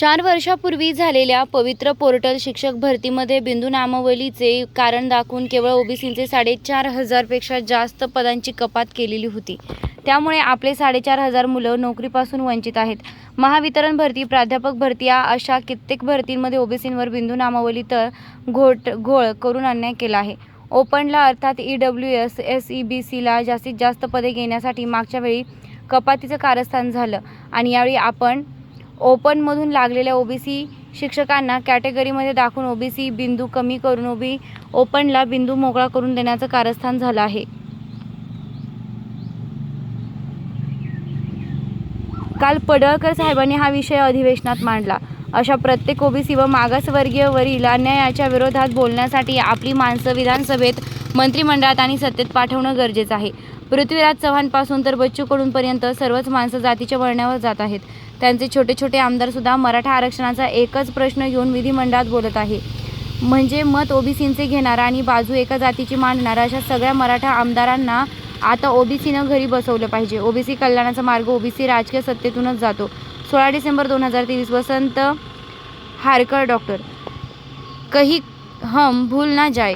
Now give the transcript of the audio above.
चार वर्षापूर्वी झालेल्या पवित्र पोर्टल शिक्षक भरतीमध्ये बिंदू नामवलीचे कारण दाखवून केवळ ओबीसींचे साडेचार हजारपेक्षा जास्त पदांची कपात केलेली होती. त्यामुळे आपले साडेचार हजार मुलं नोकरीपासून वंचित आहेत. महावितरण भरती प्राध्यापक भरती या अशा कित्येक भरतींमध्ये ओबीसींवर बिंदू नामावली तर घोट घोळ करून अन्याय केला आहे. ओपनला अर्थात E W S S E B सीला जास्तीत जास्त पदे घेण्यासाठी मागच्या वेळी कपातीचं कारस्थान झालं आणि यावेळी आपण ओपनमधून लागलेल्या ओबीसी शिक्षकांना कॅटेगरीमध्ये दाखवून ओबीसी बिंदू कमी करून ओबी ओपनला बिंदू मोकळा करून देण्याचं कारस्थान झालं आहे. काल पडळकर साहेबांनी हा विषय अधिवेशनात मांडला. अशा प्रत्येक ओबीसी व मागासवर्गीयवरील अन्यायाच्या विरोधात बोलण्यासाठी आपली माणसं विधानसभेत मंत्रिमंडळात आणि सत्तेत पाठवणं गरजेचं आहे. पृथ्वीराज चव्हाणपासून तर बच्चू कडूंपर्यंत सर्वच माणसं जातीच्या वळणावर जात आहेत. त्यांचे छोटे छोटे आमदारसुद्धा मराठा आरक्षणाचा एकच प्रश्न घेऊन विधिमंडळात बोलत आहे. म्हणजे मत ओबीसींचे घेणारा आणि बाजू एका जातीची मांडणारा अशा सगळ्या मराठा आमदारांना आता ओबीसीनं घरी बसवलं पाहिजे. ओबीसी कल्याणाचा मार्ग ओबीसी राजकीय सत्तेतूनच जातो. सोळा डिसेंबर दोन हजार तेवीस वसंत हारकर डॉक्टर. कही हम भूल ना जाय